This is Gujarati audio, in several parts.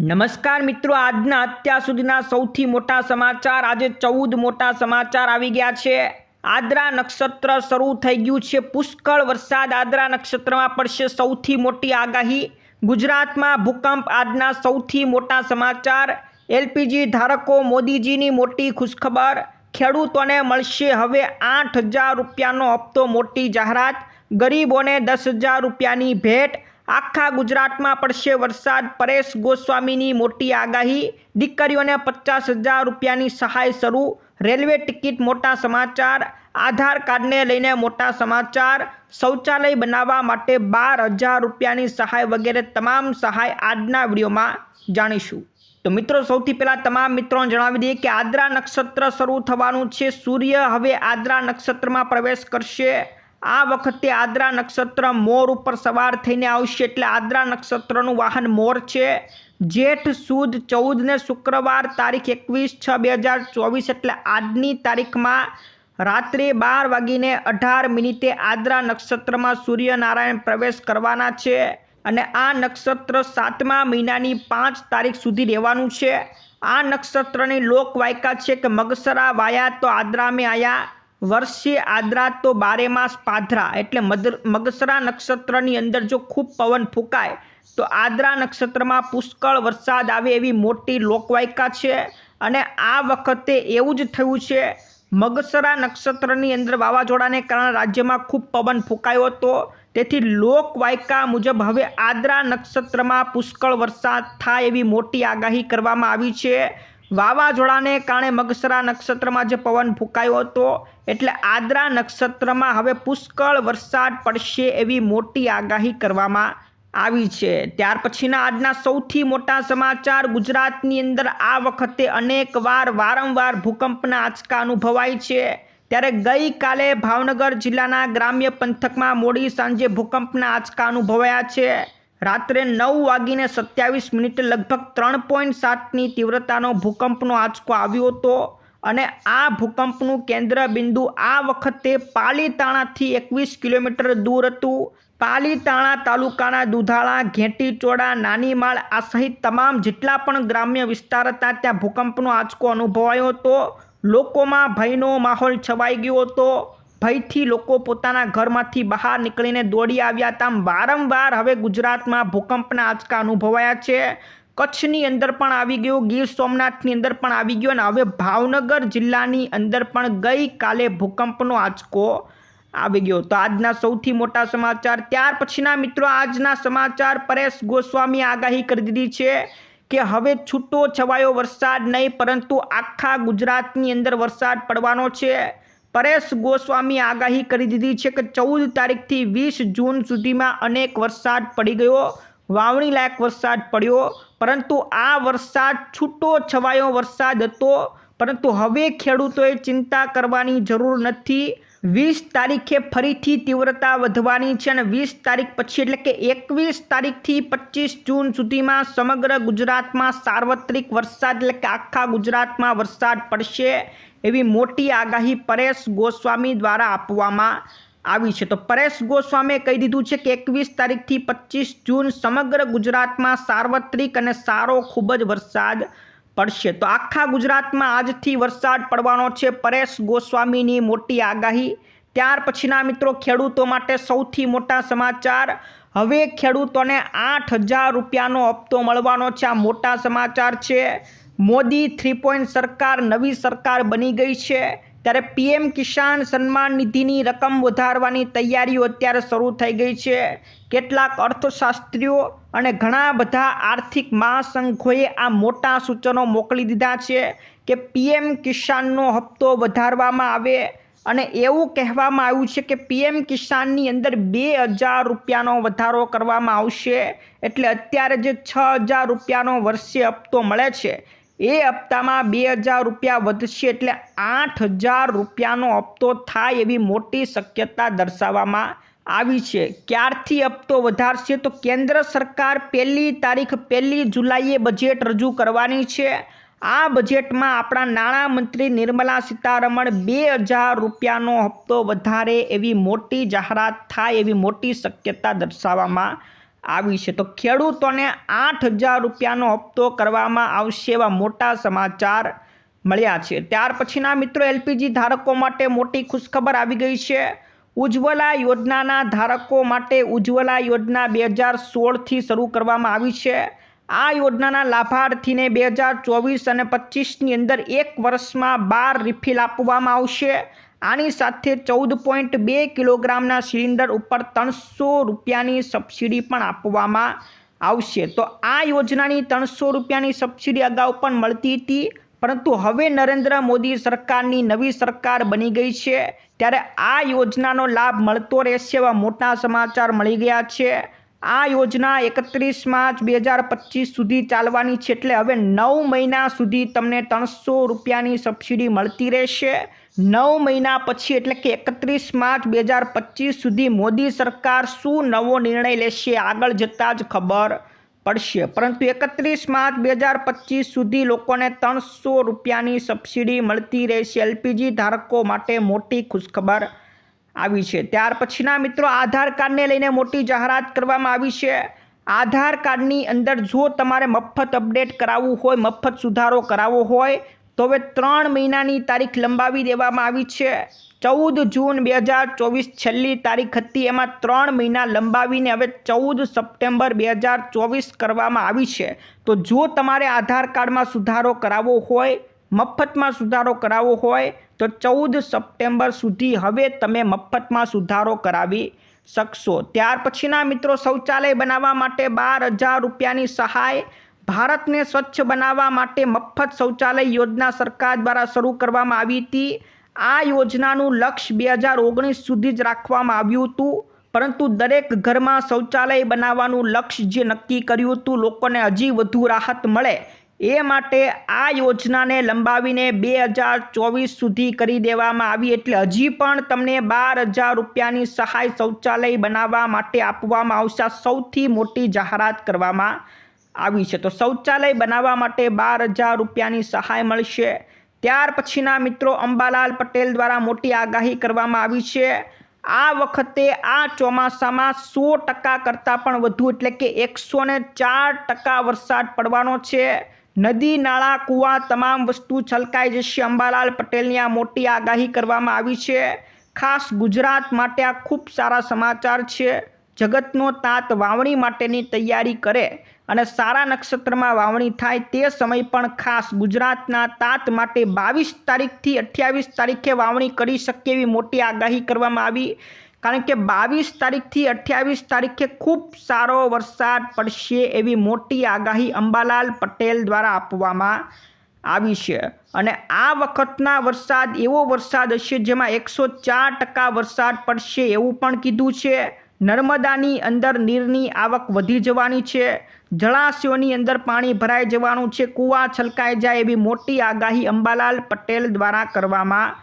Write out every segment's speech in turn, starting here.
નમસ્કાર મિત્રો, આજના અત્યાર સુધીના સૌથી મોટા સમાચાર. આજે ચૌદ મોટા સમાચાર આવી ગયા છે. આદ્રા નક્ષત્ર શરૂ થઈ ગયું છે. પુષ્કળ વરસાદ આદ્રા નક્ષત્રમાં પડશે સૌથી મોટી આગાહી. ગુજરાતમાં ભૂકંપ આજના સૌથી મોટા સમાચાર. એલપીજી ધારકો મોદીજીની મોટી ખુશખબર. ખેડૂતોને મળશે હવે આઠ હજાર રૂપિયાનો હપ્તો મોટી જાહેરાત. ગરીબોને દસ હજાર રૂપિયાની ભેટ. આખા ગુજરાતમાં પડશે વરસાદ. પરેશ ગોસ્વામીની મોટી આગાહી. દીકરીઓને પચાસ હજાર રૂપિયાની સહાય શરૂ. રેલવે ટિકિટ મોટા સમાચાર. આધાર કાર્ડને લઈને મોટા સમાચાર. શૌચાલય બનાવવા માટે બાર હજાર રૂપિયાની સહાય વગેરે તમામ સહાય આજના વિડીયોમાં જાણીશું. તો મિત્રો, સૌથી પહેલાં તમામ મિત્રોને જણાવી દઈએ કે આદ્રા નક્ષત્ર શરૂ થવાનું છે. સૂર્ય હવે આદ્રા નક્ષત્રમાં પ્રવેશ કરશે. આ વખતે આદ્રા નક્ષત્ર મોર ઉપર સવાર થઈને આવશે એટલે આદ્રા નક્ષત્રનું વાહન મોર છે. જેઠ, સુદ ચૌદને શુક્રવાર તારીખ એકવીસ છ બે હજાર ચોવીસ એટલે આજની તારીખમાં રાત્રે બાર વાગીને અઢાર મિનિટે આદ્રા નક્ષત્રમાં સૂર્યનારાયણ પ્રવેશ કરવાના છે અને આ નક્ષત્ર સાતમા મહિનાની પાંચ તારીખ સુધી રહેવાનું છે. આ નક્ષત્રની લોકવાયકા છે કે મગસરા વાયા તો આદ્રામે આયા. વર્ષે આદ્રા તો બારે માસ પાધરા, એટલે મગસરા નક્ષત્રની અંદર જો ખૂબ પવન ફૂંકાય, તો આદ્રા નક્ષત્રમાં પુષ્કળ વરસાદ આવે એવી મોટી લોકવાયકા છે અને આ વખતે એવું જ થયું છે, મગસરા નક્ષત્રની અંદર વાવાઝોડાને કારણે રાજ્યમાં ખૂબ પવન ફૂંકાયો હતો. તેથી લોકવાયકા મુજબ હવે આદ્રા નક્ષત્રમાં પુષ્કળ વરસાદ થાય એવી મોટી આગાહી કરવામાં આવી છે. વાવાઝોડાને કારણે મગસરા નક્ષત્રમાં જે પવન ફૂંકાયો હતો, એટલે આદ્રા નક્ષત્રમાં હવે પુષ્કળ વરસાદ પડશે એવી મોટી આગાહી કરવામાં આવી છે. ત્યાર પછીના આજના સૌથી મોટા સમાચાર, ગુજરાતની અંદર આ વખતે અનેક વાર વારંવાર ભૂકંપના આંચકા અનુભવાય છે. ત્યારે ગઈકાલે ભાવનગર જિલ્લાના ગ્રામ્ય પંથકમાં મોડી સાંજે ભૂકંપના આંચકા અનુભવાયા છે. રાત્રે નવ વાગીને સત્યાવીસ મિનિટે લગભગ ત્રણ પોઈન્ટ સાતની તીવ્રતાનો ભૂકંપનો આંચકો આવ્યો હતો અને આ ભૂકંપનું કેન્દ્ર બિંદુ આ વખતે પાલીતાણાથી એકવીસ કિલોમીટર દૂર હતું. પાલીતાણા તાલુકાના દુધાળા, ઘેંટીચોડા, નાનીમાળ આ સહિત તમામ જેટલા પણ ગ્રામ્ય વિસ્તાર હતા, ત્યાં ભૂકંપનો આંચકો અનુભવાયો હતો. લોકોમાં ભયનો માહોલ છવાઈ ગયો હતો. ભયથી લોકો પોતાના ઘરમાંથી બહાર નીકળીને દોડી આવ્યા હતા. વારંવાર હવે ગુજરાતમાં ભૂકંપના આંચકા અનુભવાયા છે. કચ્છની અંદર પણ આવી ગયો. ગીર સોમનાથની અંદર પણ આવી ગયો અને હવે ભાવનગર જિલ્લાની અંદર પણ ગઈકાલે ભૂકંપનો આંચકો આવી ગયો. તો આજના સૌથી મોટા સમાચાર. ત્યાર પછીના મિત્રો, આજના સમાચાર. પરેશ ગોસ્વામી આગાહી કરી દીધી છે કે હવે છૂટો છવાયો વરસાદ નહીં, પરંતુ આખા ગુજરાતની અંદર વરસાદ પડવાનો છે. પરેશ ગોસ્વામી આગાહી કરી દીધી છે કે ચૌદ તારીખથી વીસ જૂન સુધીમાં અનેક વરસાદ પડી ગયો. વાવણી લાયક વરસાદ પડ્યો. પરંતુ આ વરસાદ છૂટો છવાયો વરસાદ હતો. પરંતુ હવે ખેડૂતોએ ચિંતા કરવાની જરૂર નથી. વીસ તારીખે ફરીથી તીવ્રતા વધવાની છે અને વીસ તારીખ પછી એટલે કે એકવીસ તારીખથી પચીસ જૂન સુધીમાં સમગ્ર ગુજરાતમાં સાર્વત્રિક વરસાદ એટલે કે આખા ગુજરાતમાં વરસાદ પડશે એવી મોટી આગાહી પરેશ ગોસ્વામી દ્વારા આપવામાં આવી છે. તો પરેશ ગોસ્વામીએ કહી દીધું છે કે એકવીસ તારીખથી પચીસ જૂન સમગ્ર ગુજરાતમાં સાર્વત્રિક અને સારો ખૂબ જ વરસાદ પડશે. તો આખા ગુજરાતમાં આજથી વરસાદ પડવાનો છે. પરેશ ગોસ્વામીની મોટી આગાહી. ત્યાર પછીના મિત્રો, ખેડૂતો માટે સૌથી મોટા સમાચાર. હવે ખેડૂતોને આઠ હજાર રૂપિયાનો હપ્તો મળવાનો છે. આ મોટા સમાચાર છે. મોદી થ્રી પોઈન્ટ સરકાર નવી સરકાર બની ગઈ છે. ત્યારે પીએમ કિસાન સન્માન નિધિની રકમ વધારવાની તૈયારીઓ અત્યારે શરૂ થઈ ગઈ છે. કેટલાક અર્થશાસ્ત્રીઓ અને ઘણા બધા આર્થિક મહાસંઘોએ આ મોટા સૂચનો મોકલી દીધા છે કે પીએમ કિસાનનો હપ્તો વધારવામાં આવે અને એવું કહેવામાં આવ્યું છે કે પીએમ કિસાનની અંદર બે હજાર રૂપિયાનો વધારો કરવામાં આવશે. એટલે અત્યારે જે છ હજાર રૂપિયાનો વર્ષે હપ્તો મળે છે એ હપ્તામાં બે હજાર રૂપિયા વધશે એટલે આઠ હજાર રૂપિયાનો હપ્તો થાય એવી મોટી શક્યતા દર્શાવવામાં આવી છે. ક્યારથી હપ્તો વધારશે તો કેન્દ્ર સરકાર પહેલી તારીખ પહેલી જુલાઈએ બજેટ રજૂ કરવાની છે. આ બજેટમાં આપણા નાણામંત્રી નિર્મલા સીતારમણ બે હજાર રૂપિયાનો હપ્તો વધારે એવી મોટી જાહેરાત થાય એવી મોટી શક્યતા દર્શાવવામાં આવી છે. તો ખેડૂતોને આઠ હજાર રૂપિયાનો હપ્તો કરવામાં આવશે એવા મોટા સમાચાર મળ્યા છે. ત્યાર પછીના મિત્રો, એલપીજી ધારકો માટે મોટી ખુશખબર આવી ગઈ છે. ઉજ્જવલા યોજનાના ધારકો માટે ઉજ્જવલા યોજના બે હજાર સોળથી શરૂ કરવામાં આવી છે. આ યોજનાના લાભાર્થીને બે હજાર ચોવીસ અને પચીસની અંદર એક વર્ષમાં બાર રિફિલ આપવામાં આવશે. આની સાથે ચૌદ પોઈન્ટ બે કિલોગ્રામના સિલિન્ડર ઉપર ત્રણસો રૂપિયાની સબસિડી પણ આપવામાં આવશે. તો આ યોજનાની ત્રણસો રૂપિયાની સબસિડી અગાઉ પણ મળતી હતી, પરંતુ હવે નરેન્દ્ર મોદી સરકારની નવી સરકાર બની ગઈ છે. ત્યારે આ યોજનાનો લાભ મળતો રહેશે એવા મોટા સમાચાર મળી ગયા છે. આ યોજના એકત્રીસ માર્ચ બે હજાર પચીસ સુધી ચાલવાની છે એટલે હવે નવ મહિના સુધી તમને ત્રણસો રૂપિયાની સબસિડી મળતી રહેશે. નવ મહિના પછી, એટલે કે એકત્રીસ માર્ચ બે હજાર પચીસ સુધી મોદી સરકાર શું નવો નિર્ણય લેશે, આગળ જતાં જ ખબર પડશે. પરંતુ એકત્રીસ માર્ચ બે હજાર પચીસ સુધી લોકોને ત્રણસો રૂપિયાની સબસિડી મળતી રહેશે. એલપીજી ધારકો માટે મોટી ખુશખબર આવી છે. ત્યાર પછીના મિત્રો, આધાર કાર્ડને લઈને મોટી જાહેરાત કરવામાં આવી છે. આધાર કાર્ડની અંદર જો તમારે મફત અપડેટ કરાવવું હોય, મફત સુધારો કરાવવો હોય તો હવે ત્રણ મહિનાની તારીખ લંબાવી દેવામાં આવી છે. ચૌદ જૂન બે હજાર ચોવીસ છેલ્લી તારીખ હતી. એમાં ત્રણ મહિના લંબાવીને હવે ચૌદ સપ્ટેમ્બર બે હજાર ચોવીસ કરવામાં આવી છે. તો જો તમારે આધાર કાર્ડમાં સુધારો કરાવવો હોય, મફતમાં સુધારો કરાવવો હોય, તો ચૌદ સપ્ટેમ્બર સુધી હવે તમે મફતમાં સુધારો કરાવી શકશો. ત્યાર પછીના મિત્રો શૌચાલય બનાવવા માટે બાર હજાર રૂપિયાની સહાય ભારતને સ્વચ્છ બનાવવા માટે મફત શૌચાલય યોજના સરકાર દ્વારા શરૂ કરવામાં આવી હતી. આ યોજનાનું લક્ષ્ય બે હજાર ઓગણીસ સુધી જ રાખવામાં આવ્યું હતું. પરંતુ દરેક ઘરમાં શૌચાલય બનાવવાનું લક્ષ્ય જે નક્કી કર્યું હતું, લોકોને હજી વધુ રાહત મળે. એ માટે આ યોજનાને લંબાવીને બે હજાર ચોવીસ સુધી કરી દેવામાં આવી એટલે હજી પણ તમને બાર હજાર રૂપિયાની સહાય શૌચાલય બનાવવા માટે આપવામાં આવશે. સૌથી મોટી જાહેરાત કરવામાં આવી છે. તો શૌચાલય બનાવવા માટે બાર હજાર રૂપિયાની સહાય મળશે. ત્યાર પછીના મિત્રો, અંબાલાલ પટેલ દ્વારા મોટી આગાહી કરવામાં આવી છે. આ વખતે આ ચોમાસામાં સો ટકા કરતાં પણ વધુ, એટલે કે એકસો ને ચાર ટકા વરસાદ પડવાનો છે. નદી, નાળા, કૂવા તમામ વસ્તુ છલકાઈ જશે. અંબાલાલ પટેલની આ મોટી આગાહી કરવામાં આવી છે. ખાસ ગુજરાત માટે આ ખૂબ સારા સમાચાર છે. જગતનો તાત વાવણી માટેની તૈયારી કરે. અને સારા નક્ષત્રમાં વાવણી થાય તે સમય પણ ખાસ ગુજરાતના તાત માટે બાવીસ તારીખથી અઠ્યાવીસ તારીખે વાવણી કરી શકે એવી મોટી આગાહી કરવામાં આવી. કારણ કે બાવીસ તારીખથી અઠ્યાવીસ તારીખે ખૂબ સારો વરસાદ પડશે એવી મોટી આગાહી અંબાલાલ પટેલ દ્વારા આપવામાં આવી છે. અને આ વખતના વરસાદ એવો વરસાદ હશે જેમાં એકસો ચાર ટકા વરસાદ પડશે એવું પણ કીધું છે. નર્મદાની અંદર નીરની આવક વધી જવાની છે. જળાશયોની અંદર પાણી ભરાઈ જવાનું છે. કૂવા છલકાઈ જાય એવી મોટી આગાહી અંબાલાલ પટેલ દ્વારા કરવામાં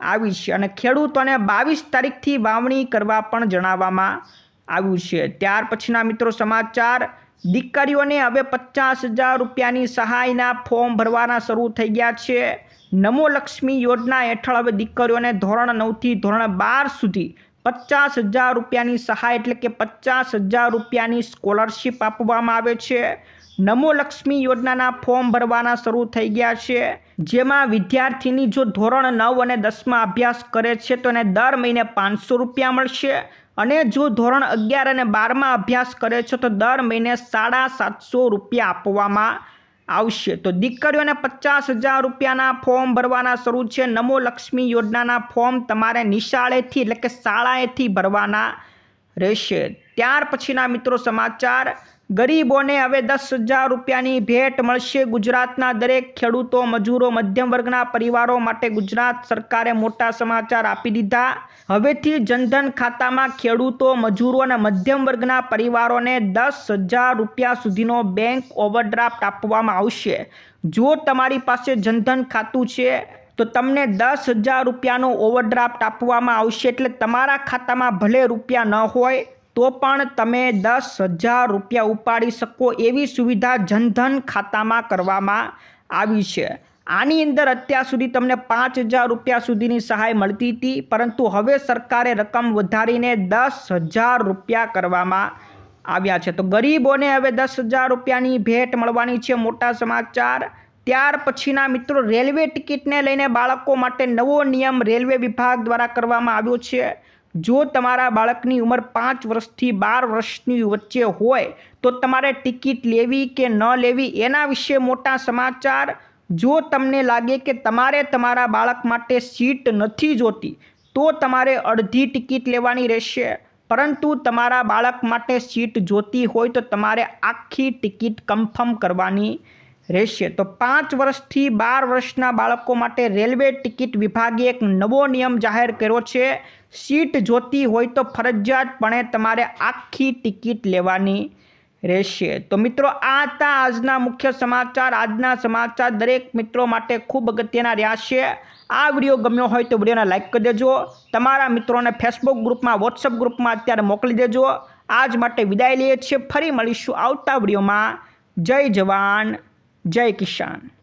આવી છે અને ખેડૂતોને બાવીસ તારીખથી વાવણી કરવા પણ જણાવવામાં આવ્યું છે. ત્યાર પછીના મિત્રો સમાચાર. દીકરીઓને હવે પચાસ હજાર રૂપિયાની સહાયના ફોર્મ ભરવાના શરૂ થઈ ગયા છે. નમો લક્ષ્મી યોજના હેઠળ હવે દીકરીઓને ધોરણ નવથી ધોરણ બાર સુધી પચાસ હજાર રૂપિયાની સહાય એટલે કે પચાસ હજાર રૂપિયાની સ્કોલરશીપ આપવામાં આવે છે. નમો લક્ષ્મી યોજનાના ફોર્મ ભરવાના શરૂ થઈ ગયા છે. જેમાં વિદ્યાર્થીની જો ધોરણ નવ અને દસમાં અભ્યાસ કરે છે તો એને દર મહિને પાંચસો રૂપિયા મળશે. અને જો ધોરણ અગિયાર અને બારમાં અભ્યાસ કરે છે તો દર મહિને સાડા સાતસો રૂપિયા આપવામાં આવશે. તો દીકરીઓને પચાસ હજાર રૂપિયાના ફોર્મ ભરવાના શરૂ છે. નમો લક્ષ્મી યોજનાના ફોર્મ તમારે નિશાળેથી એટલે કે શાળાએથી ભરવાના રહેશે. ત્યાર પછીના મિત્રો સમાચાર. ગરીબોને હવે દસ હજાર રૂપિયાની ભેટ મળશે. ગુજરાતના દરેક ખેડૂતો, મજૂરો, મધ્યમ વર્ગના પરિવારો માટે ગુજરાત સરકારે મોટા સમાચાર આપી દીધા. હવેથી જનધન ખાતામાં ખેડૂતો, મજૂરો અને મધ્યમ વર્ગના પરિવારોને દસ હજાર રૂપિયા સુધીનો બેંક ઓવરડ્રાફ્ટ આપવામાં આવશે. જો તમારી પાસે જનધન ખાતું છે, તો તમને દસ હજાર રૂપિયાનો ઓવરડ્રાફ્ટ આપવામાં આવશે. એટલે તમારા ખાતામાં ભલે રૂપિયા ન હોય તો પણ તમે દસ હજાર રૂપિયા ઉપાડી શકો એવી સુવિધા જનધન ખાતામાં કરવામાં આવી છે. આની અંદર અત્યાર સુધી તમને પાંચ હજાર રૂપિયા સુધીની સહાય મળતી હતી, પરંતુ હવે સરકારે રકમ વધારીને દસ હજાર રૂપિયા કરવામાં આવ્યા છે. તો ગરીબોને હવે દસ હજાર રૂપિયાની ભેટ મળવાની છે મોટા સમાચાર. ત્યાર પછીના મિત્રો, રેલવે ટિકિટને લઈને બાળકો માટે નવો નિયમ રેલવે વિભાગ દ્વારા કરવામાં આવ્યો છે. જો તમારા બાળકની ઉંમર પાંચ વર્ષથી બાર વર્ષની વચ્ચે હોય, તો તમારે ટિકિટ લેવી કે ન લેવી એના વિશે મોટા સમાચાર. જો તમને લાગે કે તમારે તમારા બાળક માટે સીટ નથી જોતી, તો તમારે અડધી ટિકિટ લેવાની રહેશે. પરંતુ તમારા બાળક માટે સીટ જોતી હોય તો તમારે આખી ટિકિટ કન્ફર્મ કરવાની રહેશે તો પાંચ વર્ષથી બાર વર્ષના બાળકો માટે રેલવે ટિકિટ વિભાગે એક નવો નિયમ જાહેર કર્યો છે. સીટ જોતી હોય તો ફરજિયાતપણે તમારે આખી ટિકિટ લેવાની રહેશે. તો મિત્રો, આ હતા આજના મુખ્ય સમાચાર. આજના સમાચાર દરેક મિત્રો માટે ખૂબ અગત્યના રહ્યા છે. આ વીડિયો ગમ્યો હોય તો વિડીયોને લાઇક કરી દેજો. તમારા મિત્રોને ફેસબુક ગ્રુપમાં વોટ્સઅપ ગ્રુપમાં અત્યારે મોકલી દેજો. આજ માટે વિદાય લઈએ છીએ. ફરી મળીશું આવતા વિડીયોમાં. જય જવાન. જય કિસાન.